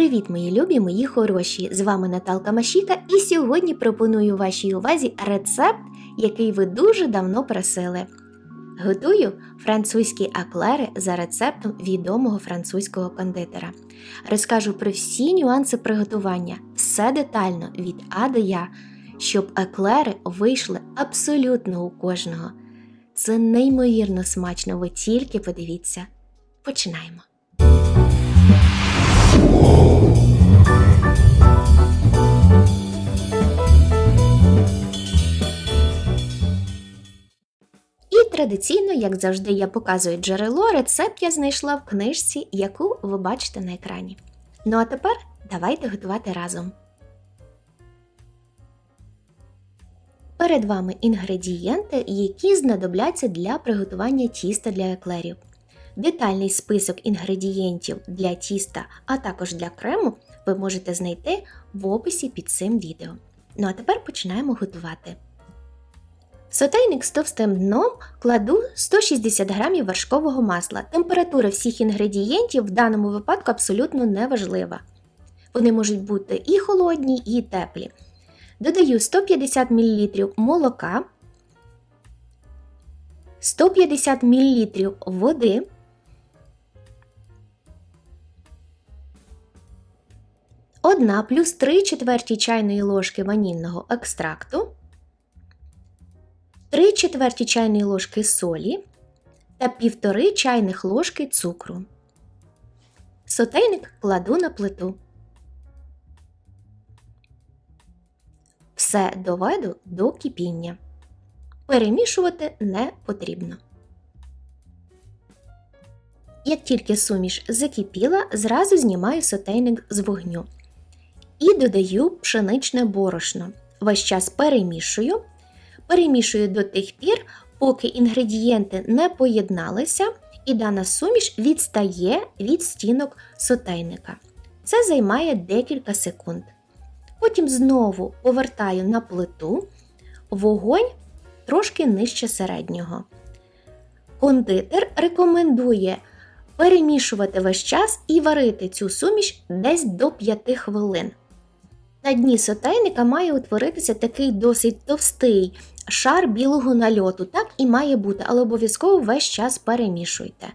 Привіт, мої любі, мої хороші! З вами Наталка Машіка, і сьогодні пропоную вашій увазі рецепт, який ви дуже давно просили. Готую французькі аклери за рецептом відомого французького кондитера. Розкажу про всі нюанси приготування, все детально від А до Я, щоб еклери вийшли абсолютно у кожного. Це неймовірно смачно, ви тільки подивіться. Починаємо. Традиційно, як завжди, я показую джерело, рецепт я знайшла в книжці, яку ви бачите на екрані. Ну а тепер давайте готувати разом. Перед вами інгредієнти, які знадобляться для приготування тіста для еклерів. Детальний список інгредієнтів для тіста, а також для крему ви можете знайти в описі під цим відео. Ну а тепер починаємо готувати. Сотейник з товстим дном кладу 160 г вершкового масла. Температура всіх інгредієнтів в даному випадку абсолютно не важлива. Вони можуть бути і холодні, і теплі. Додаю 150 мл молока, 150 мл води. Одна плюс 3 четверті чайної ложки ванільного екстракту, 3 четверті чайної ложки солі та 1,5 чайних ложки цукру. Сотейник кладу на плиту. Все доведу до кипіння. Перемішувати не потрібно. Як тільки суміш закипіла, зразу знімаю сотейник з вогню і додаю пшеничне борошно. Весь час перемішую. Перемішую до тих пір, поки інгредієнти не поєдналися, і дана суміш відстає від стінок сотейника. Це займає декілька секунд. Потім знову повертаю на плиту вогонь трошки нижче середнього. Кондитер рекомендує перемішувати весь час і варити цю суміш десь до 5 хвилин. На дні сотейника має утворитися такий досить товстий шар білого нальоту. Так і має бути, але обов'язково весь час перемішуйте.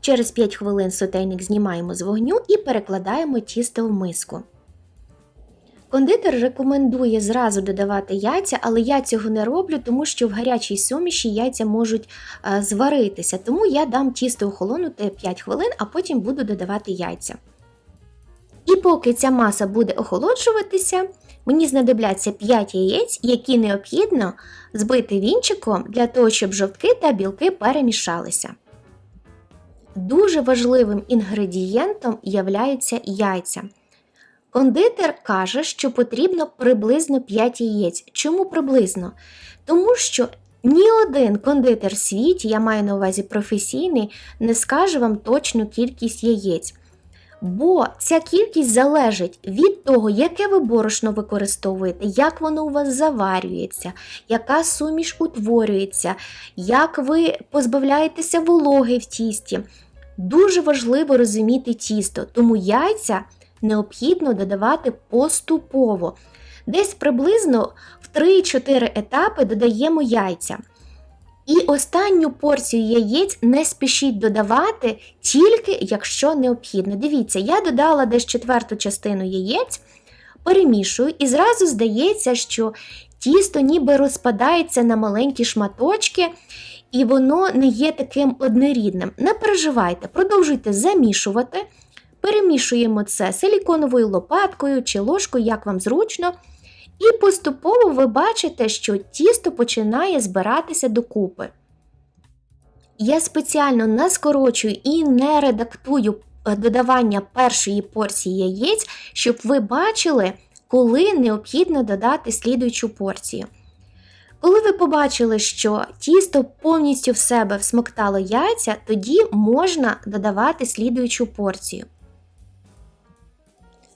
Через 5 хвилин сотейник знімаємо з вогню і перекладаємо тісто в миску. Кондитер рекомендує зразу додавати яйця, але я цього не роблю, тому що в гарячій суміші яйця можуть е, зваритися. Тому я дам тісто охолонути 5 хвилин, а потім буду додавати яйця. І поки ця маса буде охолоджуватися, мені знадобляться 5 яєць, які необхідно збити вінчиком для того, щоб жовтки та білки перемішалися. Дуже важливим інгредієнтом являються яйця. Кондитер каже, що потрібно приблизно 5 яєць. Чому приблизно? Тому що ні один кондитер в світі, я маю на увазі професійний, не скаже вам точну кількість яєць. Бо ця кількість залежить від того, яке ви борошно використовуєте, як воно у вас заварюється, яка суміш утворюється, як ви позбавляєтеся вологи в тісті. Дуже важливо розуміти тісто, тому яйця необхідно додавати поступово. Десь приблизно в 3-4 етапи додаємо яйця. І останню порцію яєць не спішіть додавати, тільки якщо необхідно. Дивіться, я додала десь четверту частину яєць, перемішую, і зразу здається, що тісто ніби розпадається на маленькі шматочки, і воно не є таким однорідним. Не переживайте, продовжуйте замішувати. Перемішуємо це силіконовою лопаткою чи ложкою, як вам зручно. І поступово ви бачите, що тісто починає збиратися докупи. Я спеціально не скорочую і не редактую додавання першої порції яєць, щоб ви бачили, коли необхідно додати слідуючу порцію. Коли ви побачили, що тісто повністю в себе всмоктало яйця, тоді можна додавати слідуючу порцію.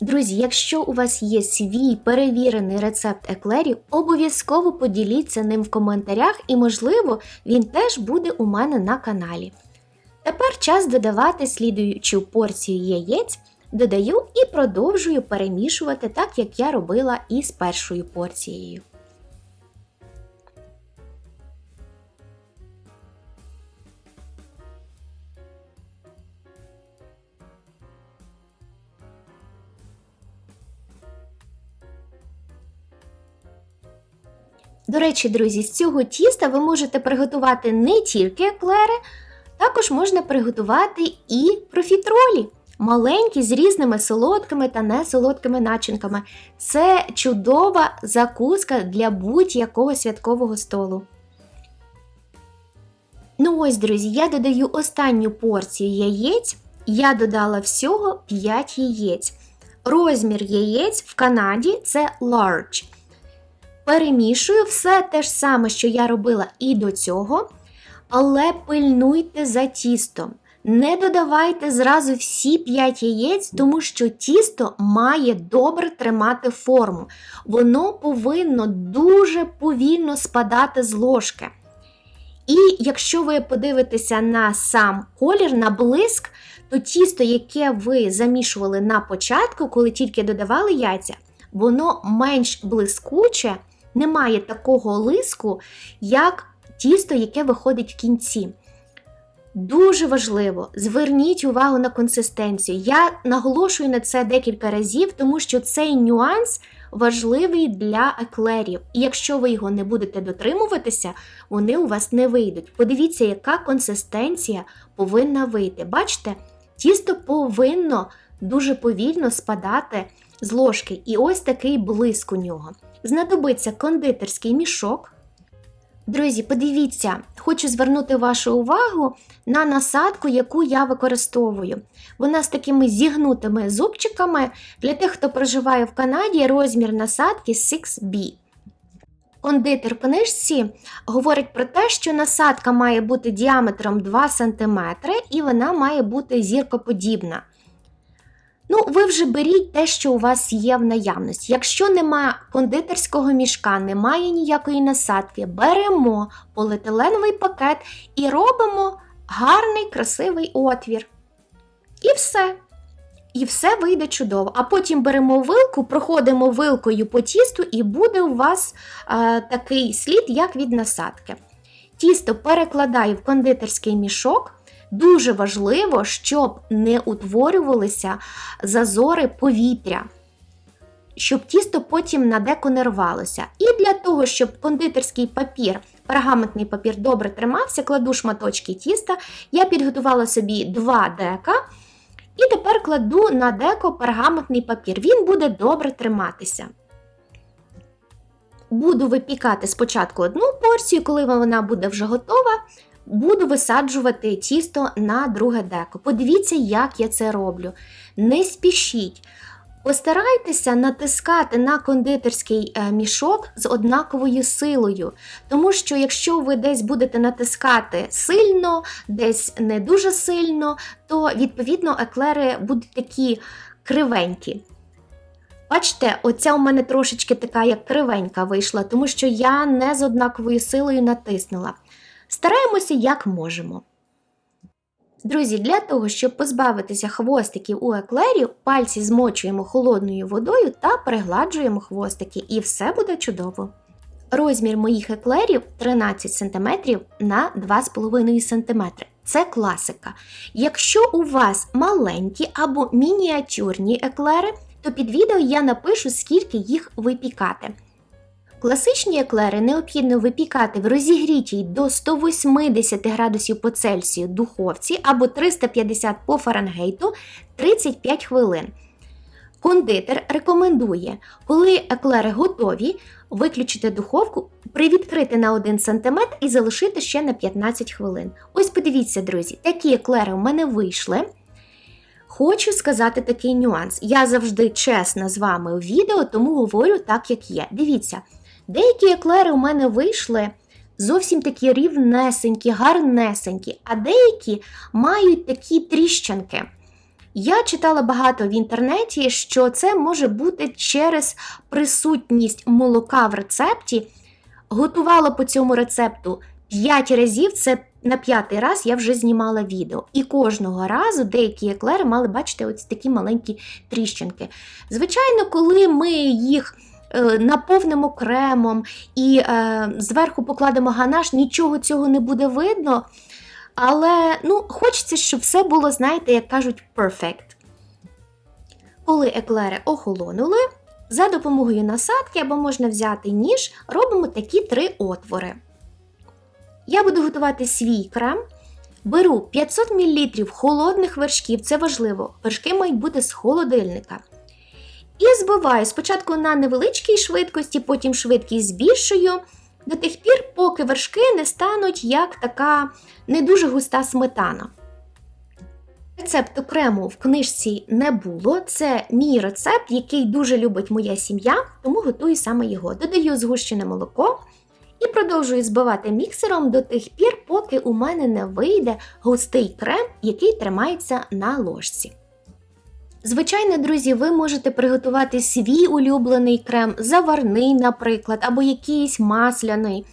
Друзі, якщо у вас є свій перевірений рецепт еклерів, обов'язково поділіться ним в коментарях і, можливо, він теж буде у мене на каналі. Тепер час додавати слідуючу порцію яєць додаю і продовжую перемішувати так, як я робила і з першою порцією. До речі, друзі, з цього тіста ви можете приготувати не тільки еклери, також можна приготувати і профітролі. Маленькі з різними солодкими та несолодкими начинками. Це чудова закуска для будь-якого святкового столу. Ну ось, друзі, я додаю останню порцію яєць. Я додала всього 5 яєць. Розмір яєць в Канаді це large. Перемішую все те ж саме, що я робила і до цього, але пильнуйте за тістом. Не додавайте зразу всі 5 яєць, тому що тісто має добре тримати форму. Воно повинно дуже повільно спадати з ложки. І якщо ви подивитеся на сам колір, на блиск, то тісто, яке ви замішували на початку, коли тільки додавали яйця, воно менш блискуче, не має такого лиску, як тісто, яке виходить в кінці. Дуже важливо, зверніть увагу на консистенцію. Я наголошую на це декілька разів, тому що цей нюанс важливий для еклерів. І якщо ви його не будете дотримуватися, вони у вас не вийдуть. Подивіться, яка консистенція повинна вийти. Бачите, тісто повинно дуже повільно спадати з ложки. І ось такий блиск у нього. Знадобиться кондитерський мішок. Друзі, подивіться, хочу звернути вашу увагу на насадку, яку я використовую. Вона з такими зігнутими зубчиками. Для тих, хто проживає в Канаді, розмір насадки 6B. Кондитер в книжці говорить про те, що насадка має бути діаметром 2 см і вона має бути зіркоподібна. Ну, ви вже беріть те, що у вас є в наявності. Якщо немає кондитерського мішка, немає ніякої насадки, беремо поліетиленовий пакет і робимо гарний красивий отвір. І все. І все вийде чудово. А потім беремо вилку, проходимо вилкою по тісту, і буде у вас е, такий слід, як від насадки. Тісто перекладаю в кондитерський мішок. Дуже важливо, щоб не утворювалися зазори повітря, щоб тісто потім на деко не рвалося. І для того, щоб кондитерський папір, пергаментний папір добре тримався, кладу шматочки тіста. Я підготувала собі два дека. І тепер кладу на деко пергаментний папір. Він буде добре триматися. Буду випікати спочатку одну порцію, коли вона буде вже готова, буду висаджувати тісто на друге деко. Подивіться, як я це роблю. Не спішіть. Постарайтеся натискати на кондитерський е, мішок з однаковою силою, тому що якщо ви десь будете натискати сильно, десь не дуже сильно, то відповідно еклери будуть такі кривенькі. Бачите, оця у мене трошечки така, як кривенька вийшла, тому що я не з однаковою силою натиснула. Стараємося, як можемо. Друзі, для того, щоб позбавитися хвостиків у еклерів, пальці змочуємо холодною водою та пригладжуємо хвостики, і все буде чудово. Розмір моїх еклерів 13 см на 2,5 см. Це класика. Якщо у вас маленькі або мініатюрні еклери, то під відео я напишу, скільки їх випікати. Класичні еклери необхідно випікати в розігрітій до 180 градусів по Цельсію духовці або 350 по Фаренгейту 35 хвилин. Кондитер рекомендує, коли еклери готові, виключити духовку, привідкрити на 1 см і залишити ще на 15 хвилин. Ось подивіться, друзі, такі еклери у мене вийшли. Хочу сказати такий нюанс. Я завжди чесна з вами у відео, тому говорю так, як є. Дивіться. Деякі еклери у мене вийшли зовсім такі рівнесенькі, гарнесенькі, а деякі мають такі тріщинки. Я читала багато в інтернеті, що це може бути через присутність молока в рецепті. Готувала по цьому рецепту 5 разів, це на п'ятий раз я вже знімала відео. І кожного разу деякі еклери мали бачити ось такі маленькі тріщинки. Звичайно, коли ми їх наповнимо кремом і е, зверху покладемо ганаш, нічого цього не буде видно. Але ну, хочеться, щоб все було, знаєте, як кажуть, perfect. Коли еклери охолонули, за допомогою насадки або можна взяти ніж, робимо такі три отвори. Я буду готувати свій крем. Беру 500 мл холодних вершків, це важливо, вершки мають бути з холодильника. І збиваю спочатку на невеличкій швидкості, потім швидкість збільшую до тих пір, поки вершки не стануть як така не дуже густа сметана. Рецепту крему в книжці не було. Це мій рецепт, який дуже любить моя сім'я, тому готую саме його. Додаю згущене молоко і продовжую збивати міксером до тих пір, поки у мене не вийде густий крем, який тримається на ложці. Звичайно, друзі, ви можете приготувати свій улюблений крем, заварний, наприклад, або якийсь масляний.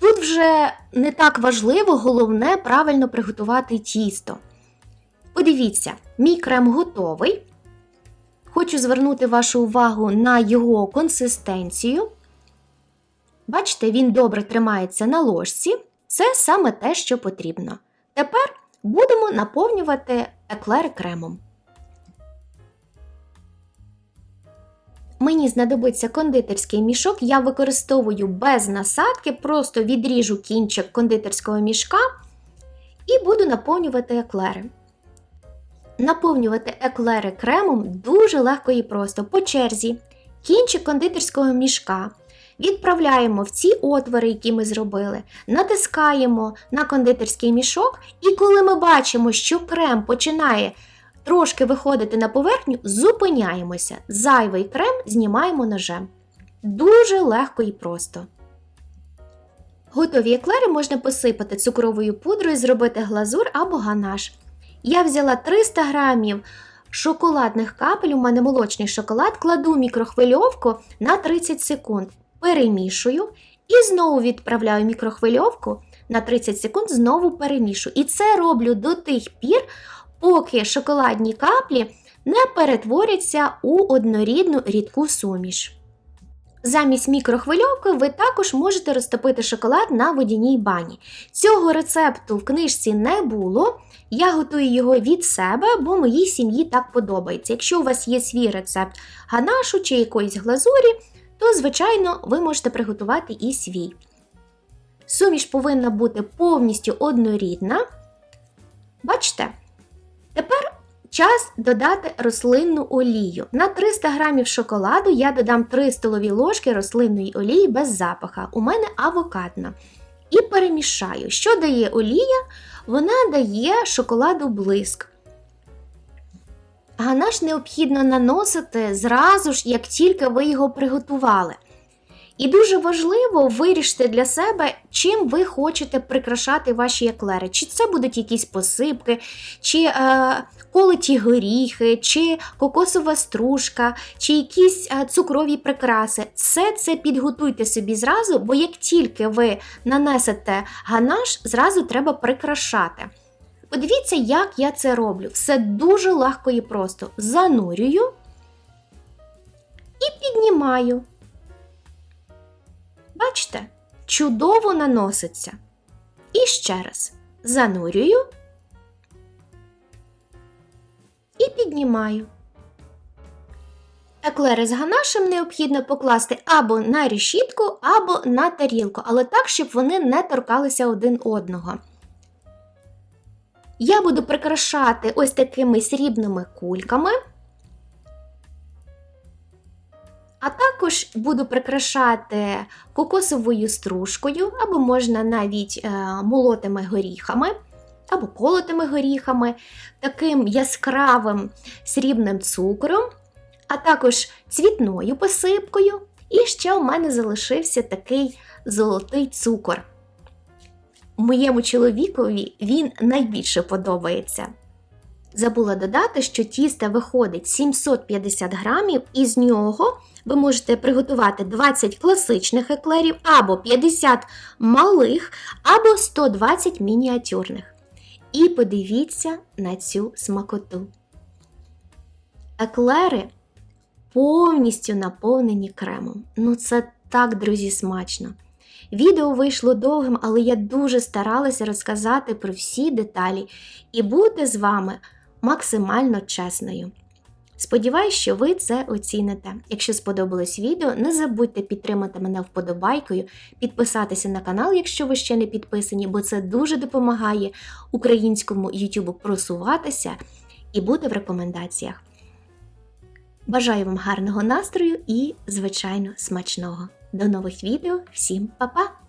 Тут вже не так важливо, головне правильно приготувати тісто. Подивіться, мій крем готовий. Хочу звернути вашу увагу на його консистенцію. Бачите, він добре тримається на ложці. Це саме те, що потрібно. Тепер будемо наповнювати еклери кремом. Мені знадобиться кондитерський мішок, я використовую без насадки, просто відріжу кінчик кондитерського мішка і буду наповнювати еклери. Наповнювати еклери кремом дуже легко і просто. По черзі, кінчик кондитерського мішка відправляємо в ці отвори, які ми зробили, натискаємо на кондитерський мішок, і коли ми бачимо, що крем починає трошки виходити на поверхню, зупиняємося. Зайвий крем знімаємо ножем. Дуже легко і просто. Готові еклери можна посипати цукровою пудрою, зробити глазур або ганаш. Я взяла 300 грамів шоколадних капель, у мене молочний шоколад, кладу мікрохвильовку на 30 секунд, перемішую і знову відправляю мікрохвильовку на 30 секунд, знову перемішую. І це роблю до тих пір, поки шоколадні каплі не перетворяться у однорідну рідку суміш. Замість мікрохвильовки ви також можете розтопити шоколад на водяній бані. Цього рецепту в книжці не було. Я готую його від себе, бо моїй сім'ї так подобається. Якщо у вас є свій рецепт ганашу чи якоїсь глазурі, то, звичайно, ви можете приготувати і свій. Суміш повинна бути повністю однорідна. Бачите? Тепер час додати рослинну олію. На 300 г шоколаду я додам 3 столові ложки рослинної олії без запаха. У мене авокадна. І перемішаю. Що дає олія? Вона дає шоколаду блиск. Ганаш необхідно наносити зразу ж, як тільки ви його приготували. І дуже важливо вирішити для себе, чим ви хочете прикрашати ваші еклери. Чи це будуть якісь посипки, чи е, колиті горіхи, чи кокосова стружка, чи якісь е, цукрові прикраси. Все це підготуйте собі зразу, бо як тільки ви нанесете ганаш, зразу треба прикрашати. Подивіться, як я це роблю. Все дуже легко і просто. Занурюю і піднімаю. Бачите, чудово наноситься. І ще раз занурюю і піднімаю. Еклери з ганашем необхідно покласти або на решітку, або на тарілку, але так, щоб вони не торкалися один одного. Я буду прикрашати ось такими срібними кульками. Також буду прикрашати кокосовою стружкою, або можна навіть е, молотими горіхами, або колотими горіхами, таким яскравим срібним цукром, а також цвітною посипкою. І ще у мене залишився такий золотий цукор. Моєму чоловікові він найбільше подобається. Забула додати, що тіста виходить 750 грамів, і з нього ви можете приготувати 20 класичних еклерів, або 50 малих, або 120 мініатюрних. І подивіться на цю смакоту. Еклери повністю наповнені кремом. Ну, це так, друзі, смачно. Відео вийшло довгим, але я дуже старалася розказати про всі деталі і бути з вами максимально чесною. Сподіваюсь, що ви це оціните. Якщо сподобалось відео, не забудьте підтримати мене вподобайкою, підписатися на канал, якщо ви ще не підписані, бо це дуже допомагає українському YouTube просуватися і бути в рекомендаціях. Бажаю вам гарного настрою і, звичайно, смачного. До нових відео, всім па-па!